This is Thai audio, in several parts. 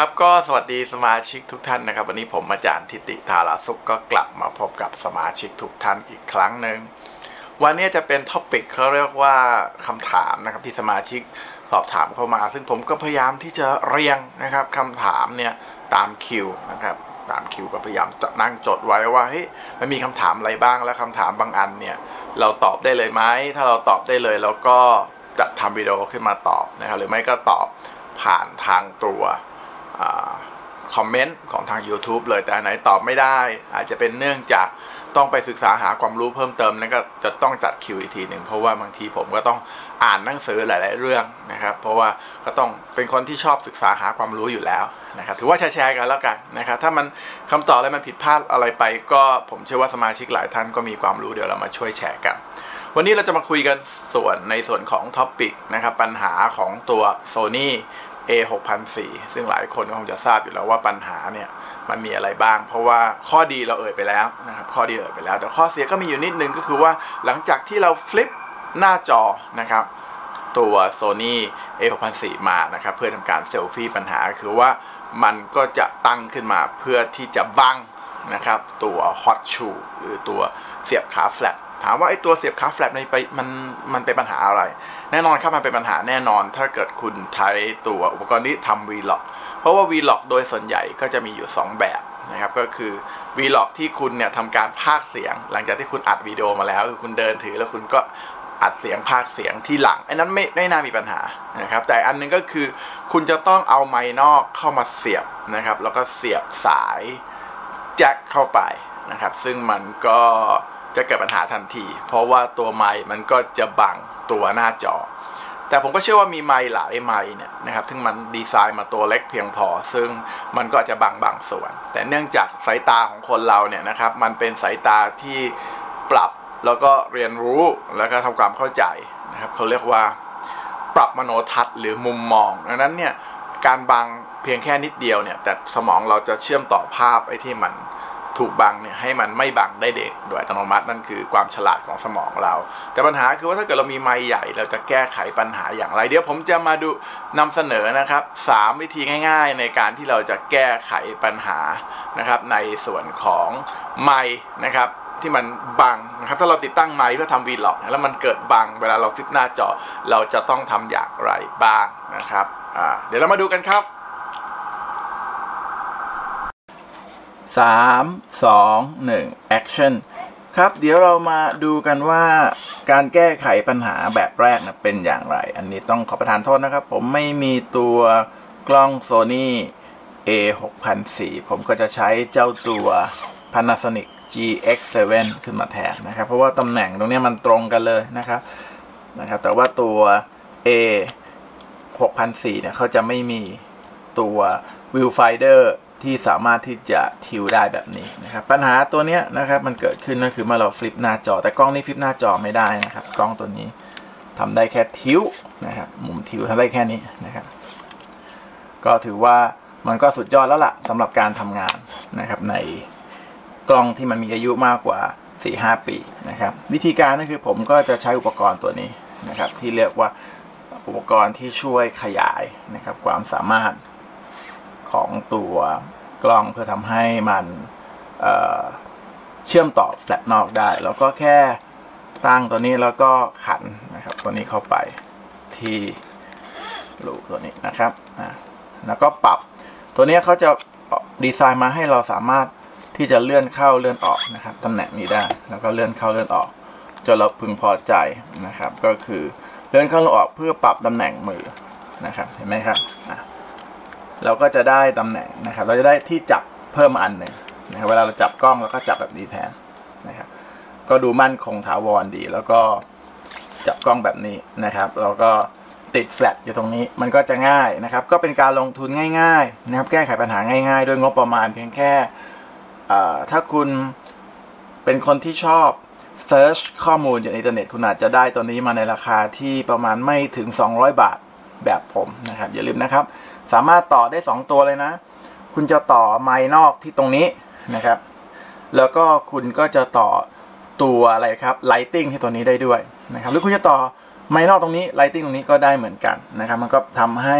ครับก็สวัสดีสมาชิกทุกท่านนะครับ วันนี้ผมอาจารย์ทิติธาราสุขก็กลับมาพบกับสมาชิกทุกท่านอีกครั้งหนึ่งวันนี้จะเป็นท็อปิกเขาเรียกว่าคำถามนะครับที่สมาชิกสอบถามเข้ามา ซึ่งผมก็พยายามที่จะเรียงนะครับคำถามเนี่ยตามคิวนะครับตามคิวก็พยายามจะนั่งจดไว้ว่าเฮ้ยมันมีคำถามอะไรบ้างแล้วคำถามบางอันเนี่ยเราตอบได้เลยไหมถ้าเราตอบได้เลยเราก็จะทำวิดีโอขึ้นมาตอบนะครับหรือไม่ก็ตอบผ่านทางตัว คอมเมนต์ของทาง YouTube เลยแต่อันไหนตอบไม่ได้ อาจจะเป็นเนื่องจากต้องไปศึกษาหาความรู้เพิ่มเติมนั่นก็จะต้องจัดคิวอีกทีหนึ่งเพราะว่าบางทีผมก็ต้องอ่านหนังสือหลาย ๆ เรื่องนะครับ เพราะว่าก็ต้องเป็นคนที่ชอบศึกษาหาความรู้อยู่แล้วนะครับ ถือว่าแชร์กันแล้วกันนะครับ ถ้ามันคำตอบอะไรมันผิดพลาดอะไรไป ก็ผมเชื่อว่าสมาชิกหลายท่านก็มีความรู้เดี๋ยวเรามาช่วยแชร์กัน วันนี้เราจะมาคุยกันส่วนในส่วนของท็อปิกนะครับปัญหาของตัว Sony A 6 0 0ซึ่งหลายคนคงจะทราบอยู่แล้วว่าปัญหาเนี่ยมันมีอะไรบ้าง เพราะว่าข้อดีเราเอ่ยไปแล้วนะครับข้อดีเอ่ยไปแล้ว แต่ข้อเสียก็มีอยู่นิดนึงก็คือว่าหลังจากที่เราฟลิปหน้าจอนะครับตัว Sony A 6 0 0มานะครับเพื่อทำการเซลฟี่ปัญหาคือว่ามันก็จะตั้งขึ้นมาเพื่อที่จะบังนะครับตัว Hot Shoe หรือตัวเสียบขาแฟลต ถามว่าไอ้ตัวเสียบขาแฟลตมันไปมันมันเป็นปัญหาอะไร แน่นอนครับมันเป็นปัญหาแน่นอน ถ้าเกิดคุณใช้ตัวอุปกรณ์ที่ทำ Vlog เพราะว่า Vlog โดยส่วนใหญ่ก็จะมีอยู่ 2 แบบนะครับก็คือ Vlog ที่คุณเนี่ยทำการพากเสียง หลังจากที่คุณอัดวิดีโอมาแล้วคือคุณเดินถือแล้วคุณก็อัดเสียงพากเสียงที่หลังไอ้นั้นไม่ไม่น่ามีปัญหานะครับ แต่อันนึงก็คือคุณจะต้องเอาไมค์นอกเข้ามาเสียบนะครับ แล้วก็เสียบสายแจ็คเข้าไปนะครับ ซึ่งมันก็ จะเกิดปัญหาทันที เพราะว่าตัวไมค์มันก็จะบังตัวหน้าจอ แต่ผมก็เชื่อว่ามีไมค์หลายไมค์เนี่ยนะครับซึ่งมันดีไซน์มาตัวเล็กเพียงพอ ซึ่งมันก็จะบังบางส่วน แต่เนื่องจากสายตาของคนเราเนี่ยนะครับ มันเป็นสายตาที่ปรับแล้วก็เรียนรู้แล้วก็ทำความเข้าใจนะครับเขาเรียกว่าปรับมโนทัศน์หรือมุมมองดังนั้นเนี่ยการบังเพียงแค่นิดเดียวเนี่ยแต่สมองเราจะเชื่อมต่อภาพไอ้ที่มัน ถูกบังเนี่ยให้มันไม่บังได้เด็กโดยอัตโนมัตินั่นคือความฉลาดของสมองเรา แต่ปัญหาคือว่าถ้าเกิดเรามีไม้ใหญ่เราจะแก้ไขปัญหาอย่างไร เดี๋ยวผมจะมาดูนำเสนอนะครับ 3 วิธีง่าย ๆ ในการที่เราจะแก้ไขปัญหานะครับในส่วนของไม้นะครับที่มันบังนะครับถ้าเราติดตั้งไม้เพื่อทำวีล็อกแล้วมันเกิดบังเวลาเราฟลิปหน้าจอ เราจะต้องทำอย่างไรบ้างนะครับเดี๋ยวเรามาดูกันครับ 3 2 1 action ครับเดี๋ยวเรามาดูกันว่าการแก้ไขปัญหาแบบแรกนะเป็นอย่างไร อันนี้ต้องขอประทานโทษนะครับ ผมไม่มีตัวกล้อง Sony A 6 0 0ผมก็จะใช้เจ้าตัว Panasonic GX7 ขึ้นมาแทนนะครับ เพราะว่าตำแหน่งตรงนี้มันตรงกันเลยนะครับนะครับ แต่ว่าตัว A 6004เนี่ยเขาจะไม่มีตัว Viewfinder ที่สามารถที่จะทิวได้แบบนี้นะครับ ปัญหาตัวนี้นะครับมันเกิดขึ้นก็คือเมื่อเราฟลิปหน้าจอ แต่กล้องนี้ฟลิปหน้าจอไม่ได้นะครับ กล้องตัวนี้ทำได้แค่ทิวนะครับมุมทิวทำได้แค่นี้นะครับ ก็ถือว่ามันก็สุดยอดแล้วล่ะสำหรับการทำงานนะครับในกล้องที่มันมีอายุมากกว่า 4-5 ปีนะครับ วิธีการก็คือผมก็จะใช้อุปกรณ์ตัวนี้นะครับ ที่เรียกว่าอุปกรณ์ที่ช่วยขยายนะครับความสามารถ ของตัวกล้องเพื่อทำให้มันเเชื่อมต่อแฟลชนอกได้ แล้วก็แค่ตั้งตัวนี้แล้วก็ขันนะครับ ตัวนี้เข้าไปที่รูตัวนี้นะครับแล้วก็ปรับตัวนี้เขาจะดีไซน์มาให้เราสามารถที่จะเลื่อนเข้าเลื่อนออกนะครับตำแหน่งนี้ได้ แล้วก็เลื่อนเข้าเลื่อนออกจนเราพึงพอใจนะครับ ก็คือเลื่อนเข้าเลื่อนออกเพื่อปรับตำแหน่งมือนะครับ เห็นไหมครับ เราก็จะได้ตำแหน่งนะครับ เราจะได้ที่จับเพิ่มอันหนึ่งนะครับเวลาเราจับกล้องเราก็จับแบบนี้แทนนะครับก็ดูมั่นคงถาวรดี แล้วก็จับกล้องแบบนี้นะครับเราก็ติดแฟลชอยู่ตรงนี้มันก็จะง่ายนะครับ ก็เป็นการลงทุนง่ายๆนะครับ แก้ไขปัญหาง่าย ๆ ด้วยงบประมาณเพียงแค่ถ้าคุณเป็นคนที่ชอบเซิร์ชข้อมูลอยู่ในอินเทอร์เน็ตคุณอาจจะได้ตัวนี้มาในราคาที่ประมาณไม่ถึง 200 บาทแบบผมนะครับ อย่าลืมนะครับ สามารถต่อได้ 2 ตัวเลยนะ คุณจะต่อไม้นอกที่ตรงนี้นะครับ แล้วก็คุณก็จะต่อตัวอะไรครับไลติงที่ตัวนี้ได้ด้วยนะครับ หรือคุณจะต่อไมนอกตรงนี้ไลติงตรงนี้ก็ได้เหมือนกันนะครับ มันก็ทำให้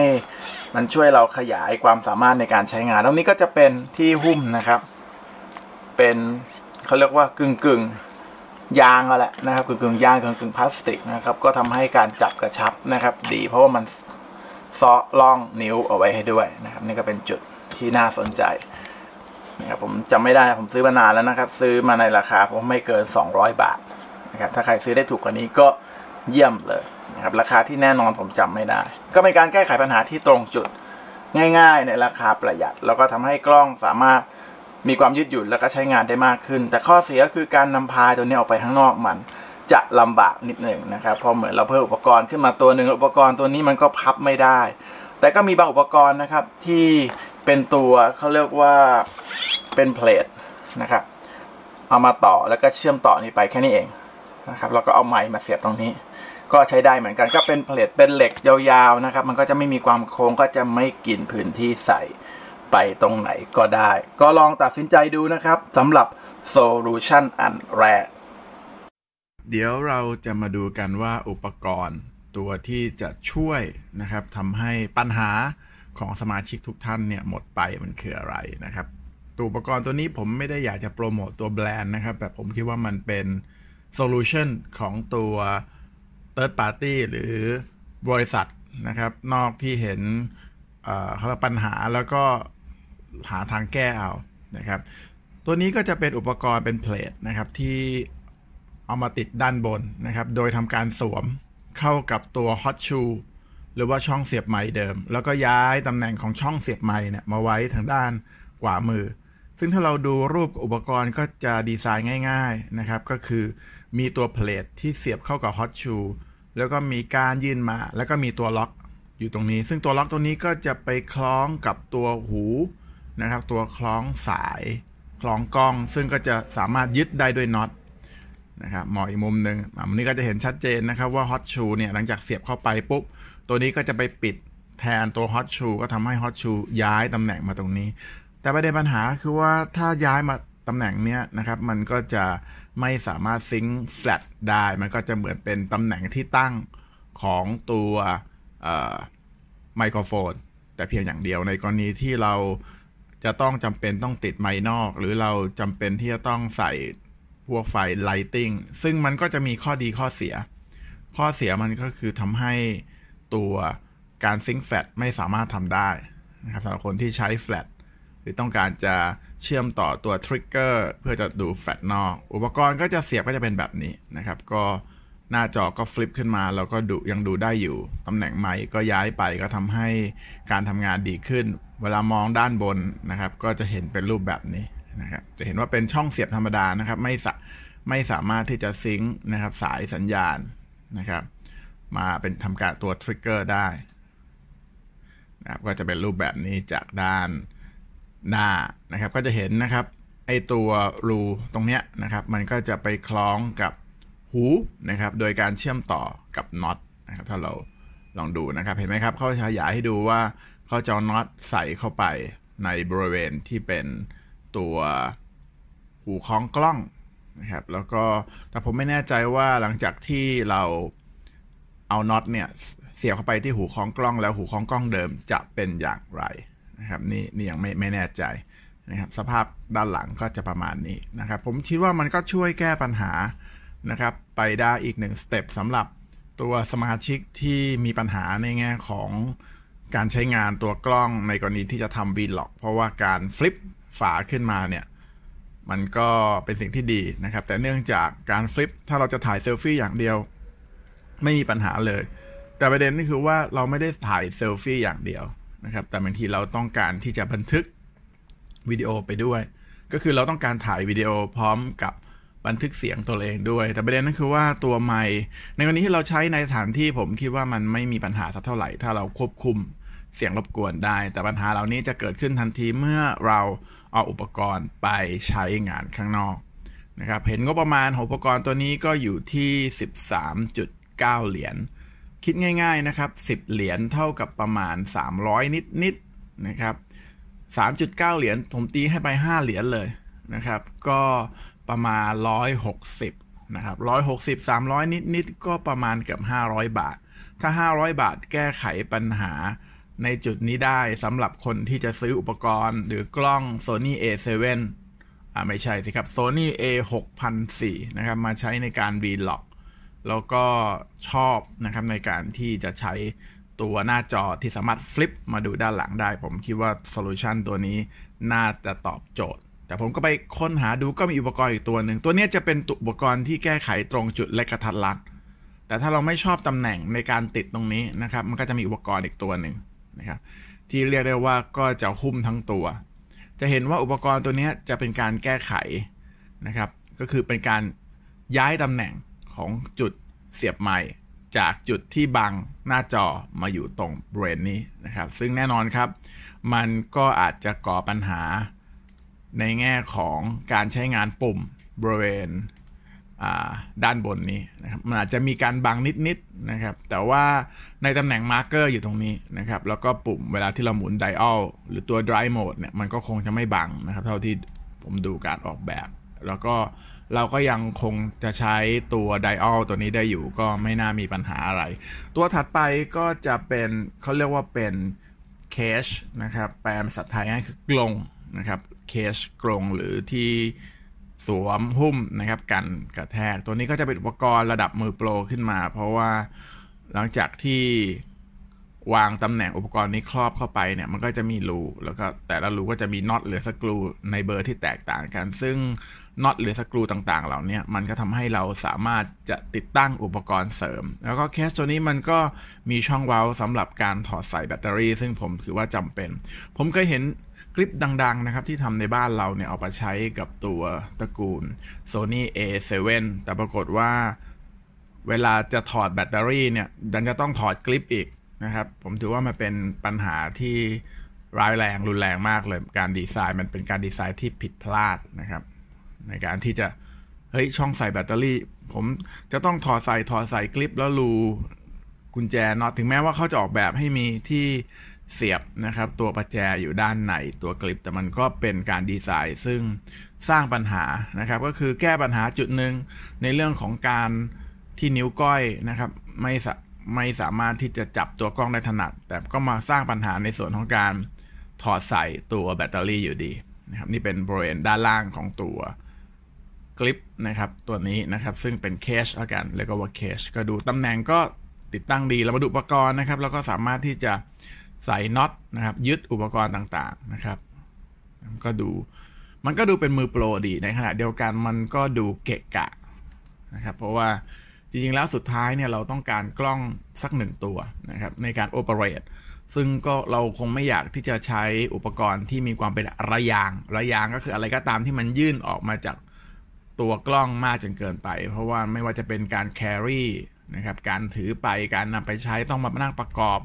มันช่วยเราขยายความสามารถในการใช้งาน ตรงนี้ก็จะเป็นที่หุ้มนะครับ เป็นเขาเรียกว่ากึ่งกึ่งยางอะแหละนะครับกึ่งกึ่งยางกึ่งกึ่งพลาสติกนะครับ ก็ทำให้การจับกระชับนะครับ ดีเพราะว่ามัน ซอล่องนิ้วเอาไว้ให้ด้วยนะครับ นี่ก็เป็นจุดที่น่าสนใจนะครับผมจำไม่ได้ผมซื้อมานานแล้วนะครับ ซื้อมาในราคาผมไม่เกิน 200 บาทนะครับถ้าใครซื้อได้ถูกกว่านี้ก็เยี่ยมเลยนะครับราคาที่แน่นอนผมจำไม่ได้ ก็เป็นการแก้ไขปัญหาที่ตรงจุดง่ายๆ ในราคาประหยัด แล้วก็ทำให้กล้องสามารถมีความยืดหยุ่นแล้วก็ใช้งานได้มากขึ้น แต่ข้อเสียคือการนำพายตัวนี้ออกไปข้างนอกมัน จะลำบากนิดหนึ่งนะครับพอเหมือนเราเพิ่มอุปกรณ์ขึ้นมาตัวหนึ่งอุปกรณ์ตัวนี้มันก็พับไม่ได้ แต่ก็มีบางอุปกรณ์นะครับที่เป็นตัวเขาเรียกว่าเป็นเพลทนะครับเอามาต่อแล้วก็เชื่อมต่อนี้ไปแค่นี้เองนะครับแล้วก็เอาไม้มาเสียบตรงนี้ ก็ใช้ได้เหมือนกันก็เป็นเพลทเป็นเหล็กยาวๆนะครับ มันก็จะไม่มีความโค้งก็จะไม่กินพื้นที่ใส่ไปตรงไหนก็ได้ ก็ลองตัดสินใจดูนะครับสำหรับโซลูชันอันแรก เดี๋ยวเราจะมาดูกันว่าอุปกรณ์ตัวที่จะช่วยนะครับทำให้ปัญหาของสมาชิกทุกท่านเนี่ยหมดไปมันคืออะไรนะครับ ตัวอุปกรณ์ตัวนี้ผมไม่ได้อยากจะโปรโมตตัวแบรนด์นะครับ แต่ผมคิดว่ามันเป็นโซลูชันของตัว Third Party หรือบริษัทนะครับ นอกที่เห็นเขาเรียกปัญหาแล้วก็หาทางแก้เอานะครับ ตัวนี้ก็จะเป็นอุปกรณ์เป็นเพลทนะครับที่ เอามาติดด้านบนนะครับ โดยทำการสวมเข้ากับตัว Hot Shoe หรือว่าช่องเสียบไม้เดิม แล้วก็ย้ายตำแหน่งของช่องเสียบไม้เนี่ยมาไว้ทางด้านขวามือ ซึ่งถ้าเราดูรูปอุปกรณ์ก็จะดีไซน์ง่ายๆนะครับ ก็คือมีตัวเพลทที่เสียบเข้ากับ Hot Shoe แล้วก็มีการยื่นมา แล้วก็มีตัวล็อกอยู่ตรงนี้ ซึ่งตัวล็อกตัวนี้ก็จะไปคล้องกับตัวหูนะครับ ตัวคล้องสาย คล้องกล้อง ซึ่งก็จะสามารถยึดได้ด้วยน็อต นะครับมองอีกมุมหนึ่งอันนี้ก็จะเห็นชัดเจนนะครับว่า Hot Shoe เนี่ยหลังจากเสียบเข้าไปปุ๊บ ตัวนี้ก็จะไปปิดแทนตัว Hot Shoe ก็ทำให้ Hot Shoe ย้ายตำแหน่งมาตรงนี้ แต่ประเด็นปัญหาคือว่าถ้าย้ายมาตำแหน่งเนี้ยนะครับมันก็จะไม่สามารถซิงค์แฟลตได้ มันก็จะเหมือนเป็นตำแหน่งที่ตั้งของตัวไมโครโฟน แต่เพียงอย่างเดียวในกรณีที่เราจะต้องจำเป็นต้องติดไมค์นอก หรือเราจำเป็นที่จะต้องใส่ พวกไฟไลติงซึ่งมันก็จะมีข้อดีข้อเสีย ข้อเสียมันก็คือทำให้ตัวการซิงค์แฟลตไม่สามารถทำได้นะครับสำหรับคนที่ใช้แฟลตหรือต้องการจะเชื่อมต่อตัวทริกเกอร์เพื่อจะดูแฟลตนอก อุปกรณ์ก็จะเสียบก็จะเป็นแบบนี้นะครับ ก็หน้าจอก็ฟลิปขึ้นมา แล้วก็ดูยังดูได้อยู่ ตำแหน่งไมค์ก็ย้ายไปก็ทำให้การทำงานดีขึ้น เวลามองด้านบนนะครับ ก็จะเห็นเป็นรูปแบบนี้ นะครับจะเห็นว่าเป็นช่องเสียบธรรมดานะครับ ไม่สไม่สามารถที่จะซิงค์นะครับ สายสัญญาณนะครับ มาเป็นทำการตัวทริกเกอร์ได้นะครับก็จะเป็นรูปแบบนี้จากด้านหน้านะครับ ก็จะเห็นนะครับไอตัวรูตรงเนี้ยนะครับ มันก็จะไปคล้องกับหูนะครับ โดยการเชื่อมต่อกับน็อตนะครับ ถ้าเราลองดูนะครับ เห็นไหมครับเขาขยายให้ดูว่าเขาจะน็อตใส่เข้าไปในบริเวณที่เป็น ตัวหูคล้องกล้องนะครับแล้วก็แต่ผมไม่แน่ใจว่าหลังจากที่เราเอาน็อตเนี่ยเสียบเข้าไปที่หูคล้องกล้อง แล้วหูคล้องกล้องเดิมจะเป็นอย่างไรนะครับนี่นี่ยังไม่ไม่แน่ใจนะครับสภาพด้านหลังก็จะประมาณนี้นะครับ ผมคิดว่ามันก็ช่วยแก้ปัญหานะครับไปได้อีกหนึ่งสเต็ปสำหรับตัวสมาชิกที่มีปัญหาในแง่ของการใช้งานตัวกล้องในกรณีที่จะทำวีล็อกเพราะว่าการฟลิป ฝาขึ้นมาเนี่ย มันก็เป็นสิ่งที่ดีนะครับ แต่เนื่องจากการฟลิป ถ้าเราจะถ่ายเซลฟี่อย่างเดียว ไม่มีปัญหาเลย แต่ประเด็นนี่คือว่าเราไม่ได้ถ่ายเซลฟี่อย่างเดียวนะครับ แต่บางทีเราต้องการที่จะบันทึกวิดีโอไปด้วย ก็คือเราต้องการถ่ายวิดีโอพร้อมกับบันทึกเสียงตัวเองด้วย แต่ประเด็นนั่นคือว่าตัวไมค์ในกรณีที่เราใช้ในสถานที่ผมคิดว่ามันไม่มีปัญหาสักเท่าไหร่ ถ้าเราควบคุมเสียงรบกวนได้ แต่ปัญหาเหล่านี้จะเกิดขึ้นทันทีเมื่อเรา เอาอุปกรณ์ไปใช้งานข้างนอกนะครับเห็นงบประมาณของอุปกรณ์ตัวนี้ก็อยู่ที่ 13.9 เหรียญคิดง่าย ๆนะครับ 10 เหรียญเท่ากับประมาณ 300 นิดๆนะครับ 3.9 เหรียญผมตีให้ไป 5 เหรียญเลยนะครับ ก็ประมาณ 160 นะครับร้อยหกสิบสามร้อยนิดนิดก็ประมาณเกือบห้าร้อยบาท ถ้าห้าร้อยบาทแก้ไขปัญหา ในจุดนี้ได้สำหรับคนที่จะซื้ออุปกรณ์หรือกล้อง Sony A7 อ่าไม่ใช่สิครับ Sony A 6004 นะครับมาใช้ในการ Vlog แล้วก็ชอบนะครับในการที่จะใช้ตัวหน้าจอที่สามารถฟลิปมาดูด้านหลังได้ ผมคิดว่าโซลูชันตัวนี้น่าจะตอบโจทย์ แต่ผมก็ไปค้นหาดูก็มีอุปกรณ์อีกตัวหนึ่ง ตัวนี้จะเป็นอุปกรณ์ที่แก้ไขตรงจุดและกระทัดรัด แต่ถ้าเราไม่ชอบตำแหน่งในการติดตรงนี้นะครับ มันก็จะมีอุปกรณ์อีกตัวหนึ่ง นะครับที่เรียกได้ว่าก็จะหุ้มทั้งตัว จะเห็นว่าอุปกรณ์ตัวนี้จะเป็นการแก้ไขนะครับก็คือเป็นการย้ายตำแหน่งของจุดเสียบไม้จากจุดที่บังหน้าจอมาอยู่ตรงบริเวณนี้นะครับ ซึ่งแน่นอนครับ มันก็อาจจะก่อปัญหาในแง่ของการใช้งานปุ่มบริเวณ ด้านบนนี้นะครับมันอาจจะมีการบังนิดๆนะครับ แต่ว่าในตำแหน่งมาร์กเกอร์อยู่ตรงนี้นะครับ แล้วก็ปุ่มเวลาที่เราหมุนไดอัลหรือตัว Dry Mode เนี่ยมันก็คงจะไม่บังนะครับ เท่าที่ผมดูการออกแบบ แล้วก็เราก็ยังคงจะใช้ตัวไดอัลตัวนี้ได้อยู่ก็ไม่น่ามีปัญหาอะไร ตัวถัดไปก็จะเป็นเขาเรียกว่าเป็นเคชนะครับ แปลภาษาไทยง่ายคือกลงนะครับเคชกลงหรือที่ สวมหุ้มนะครับกันกระแทก ตัวนี้ก็จะเป็นอุปกรณ์ระดับมือโปรขึ้นมา เพราะว่าหลังจากที่วางตำแหน่งอุปกรณ์นี้ครอบเข้าไปเนี่ยมันก็จะมีรูแล้วก็แต่ละรูก็จะมีน็อตหรือสกรูในเบอร์ที่แตกต่างกัน ซึ่งน็อตหรือสกรูต่างๆ เหล่านี้มันก็ทำให้เราสามารถจะติดตั้งอุปกรณ์เสริม แล้วก็เคสตัวนี้มันก็มีช่องเว้าสำหรับการถอดใส่แบตเตอรี่ ซึ่งผมถือว่าจำเป็น ผมเคยเห็น ลิปดังๆนะครับที่ทำในบ้านเราเนี่ยเอาไปใช้กับตัวตระกูล Sony A7 แต่ปรากฏว่าเวลาจะถอดแบตเตอรี่เนี่ยดันจะต้องถอดคลิปอีกนะครับ ผมถือว่ามันเป็นปัญหาที่ร้ายแรงรุนแรงมากเลย การดีไซน์มันเป็นการดีไซน์ที่ผิดพลาดนะครับ ในการที่จะ เฮ้ย ช่องใส่แบตเตอรี่ ผมจะต้องถอดใส่ถอดใส่คลิปแล้วรูกุญแจน็อตถึงแม้ว่าเขาจะออกแบบให้มีที่ เสียบนะครับตัวประแจอยู่ด้านในตัวคลิปแต่มันก็เป็นการดีไซน์ ซึ่งสร้างปัญหานะครับก็คือแก้ปัญหาจุดหนึ่งในเรื่องของการที่นิ้วก้อยนะครับไม่ไม่สามารถที่จะจับตัวกล้องได้ถนัด แต่ก็มาสร้างปัญหาในส่วนของการถอดใส่ตัวแบตเตอรี่อยู่ดีนะครับนี่เป็นบริเวณด้านล่างของตัวคลิปนะครับตัวนี้นะครับซึ่งเป็นเคชแล้วกันเรียกว่าเคชก็ดูตำแหน่งก็ติดตั้งดีแล้วมาดูอุปกรณ์นะครับ แล้วก็สามารถที่จะ ใส่น็อตนะครับ ยึดอุปกรณ์ต่างๆนะครับ ก็ดู มันก็ดูเป็นมือโปรดีในขณะเดียวกันมันก็ดูเกะกะนะครับ เพราะว่าจริงๆแล้วสุดท้ายเนี่ยเราต้องการกล้องสักหนึ่งตัวนะครับ ในการโอเปเรตซึ่งก็เราคงไม่อยากที่จะใช้อุปกรณ์ที่มีความเป็นระยาง ระยางก็คืออะไรก็ตามที่มันยื่นออกมาจากตัวกล้องมากจนเกินไป เพราะว่าไม่ว่าจะเป็นการแครี่นะครับ การถือไปการนำไปใช้ต้องมานั่งประกอบ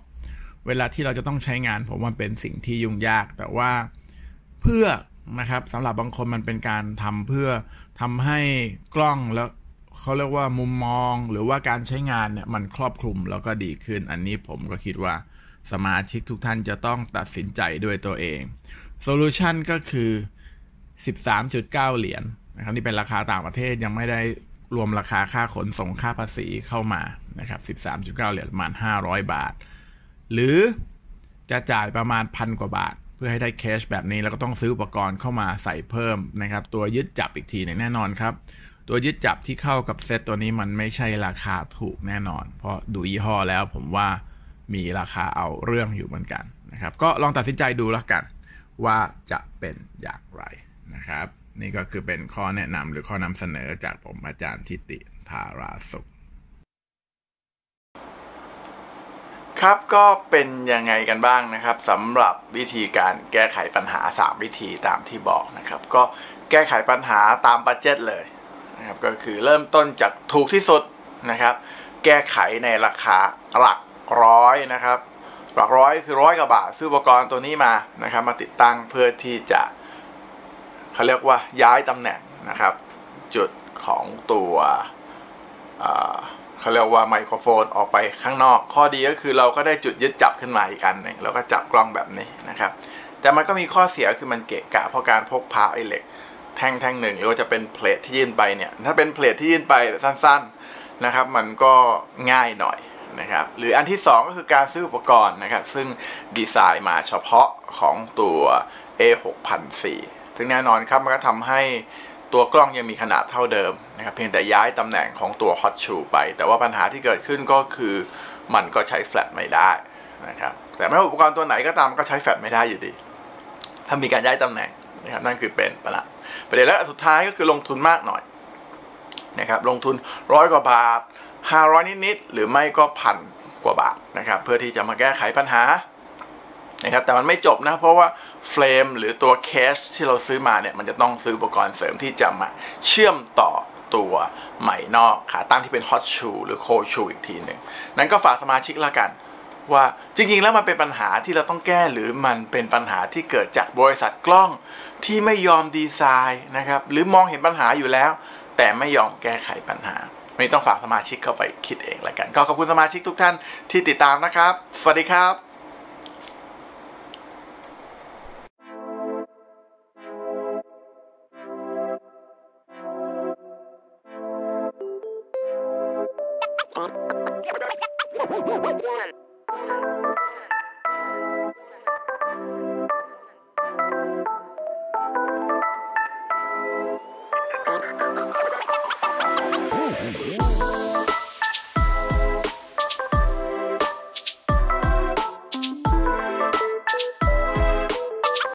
เวลาที่เราจะต้องใช้งาน ผมว่าเป็นสิ่งที่ยุ่งยาก แต่ว่าเพื่อนะครับสำหรับบางคนมันเป็นการทำเพื่อทำให้กล้องแล้วเขาเรียกว่ามุมมองหรือว่าการใช้งานเนี่ยมันครอบคลุมแล้วก็ดีขึ้น อันนี้ผมก็คิดว่าสมาชิกทุกท่านจะต้องตัดสินใจด้วยตัวเองโซลูชันก็คือ 13.9 เหรียญนนะครับนี่เป็นราคาต่างประเทศยังไม่ได้รวมราคาค่าขนส่งค่าภาษีเข้ามานะครับ 13.9 เหรียญประมาณ 500 บาท หรือจะจ่ายประมาณพันกว่าบาท เพื่อให้ได้แคชแบบนี้ แล้วก็ต้องซื้ออุปกรณ์เข้ามาใส่เพิ่มนะครับ ตัวยึดจับอีกทีนแน่นอนครับ ตัวยึดจับที่เข้ากับเซตตัวนี้มันไม่ใช่ราคาถูกแน่นอน เพราะดูยี่ห้อแล้วผมว่ามีราคาเอาเรื่องอยู่เหมือนกันนะครับ ก็ลองตัดสินใจดูแล้วกัน ว่าจะเป็นอย่างไรนะครับ นี่ก็คือเป็นข้อแนะนำหรือข้อนำเสนอจากผมอาจารย์ทิติธาราสุข ครับก็เป็นยังไงกันบ้างนะครับสำหรับวิธีการแก้ไขปัญหา 3 วิธีตามที่บอกนะครับ ก็แก้ไขปัญหาตามบัจเจตเลยนะครับก็คือเริ่มต้นจากถูกที่สุดนะครับ แก้ไขในราคาหลักร้อยนะครับ หลักร้อยคือร้อยกว่าบาทซื้ออุปกรณ์ตัวนี้มานะครับ มาติดตั้งเพื่อที่จะเขาเรียกว่าย้ายตำแหน่งนะครับ จุดของตัว เขาเรียกว่าไมโครโฟนออกไปข้างนอก ข้อดีก็คือเราก็ได้จุดยึดจับขึ้นมาอีกอันหนึ่งแล้วก็จับกล้องแบบนี้นะครับ แต่มันก็มีข้อเสียคือมันเกะกะเพราะการพกพาไอเหล็ก แท่งแท่งหนึ่งหรือว่าจะเป็นเพลทที่ยื่นไปเนี่ย ถ้าเป็นเพลทที่ยื่นไปสั้น ๆนะครับ มันก็ง่ายหน่อยนะครับหรืออันที่ 2 ก็คือการซื้ออุปกรณ์นะครับ ซึ่งดีไซน์มาเฉพาะของตัว A6004 ซึ่งแน่นอนครับมันก็ทำให้ ตัวกล้องยังมีขนาดเท่าเดิมนะครับเพียงแต่ย้ายตำแหน่งของตัว Hot Shoe ไป แต่ว่าปัญหาที่เกิดขึ้นก็คือมันก็ใช้แฟลชไม่ได้นะครับแต่ไม่ว่าอุปกรณ์ตัวไหนก็ตามก็ใช้แฟลชไม่ได้อยู่ดี ถ้ามีการย้ายตำแหน่งนะครับนั่นคือเป็นประหลาดประเด็นแล้วสุดท้ายก็คือลงทุนมากหน่อยนะครับลงทุนร้อยกว่าบาท 500 นิดๆหรือไม่ก็พันกว่าบาทนะครับเพื่อที่จะมาแก้ไขปัญหา นะครับแต่มันไม่จบนะเพราะว่าเฟรมหรือตัวแคชที่เราซื้อมาเนี่ยมันจะต้องซื้ออุปกรณ์เสริมที่จะมาเชื่อมต่อตัวใหม่นอกขาตั้งที่เป็นฮอตชูหรือโคชูอีกทีหนึ่งนั้นก็ฝากสมาชิกละกัน ว่าจริงๆ แล้วมันเป็นปัญหาที่เราต้องแก้หรือมันเป็นปัญหาที่เกิดจากบริษัทกล้องที่ไม่ยอมดีไซน์นะครับหรือมองเห็นปัญหาอยู่แล้ว แต่ไม่ยอมแก้ไขปัญหาไม่ต้องฝากสมาชิกเข้าไปคิดเองละกัน ก็ขอบคุณสมาชิกทุกท่านที่ติดตามนะครับ สวัสดีครับ One.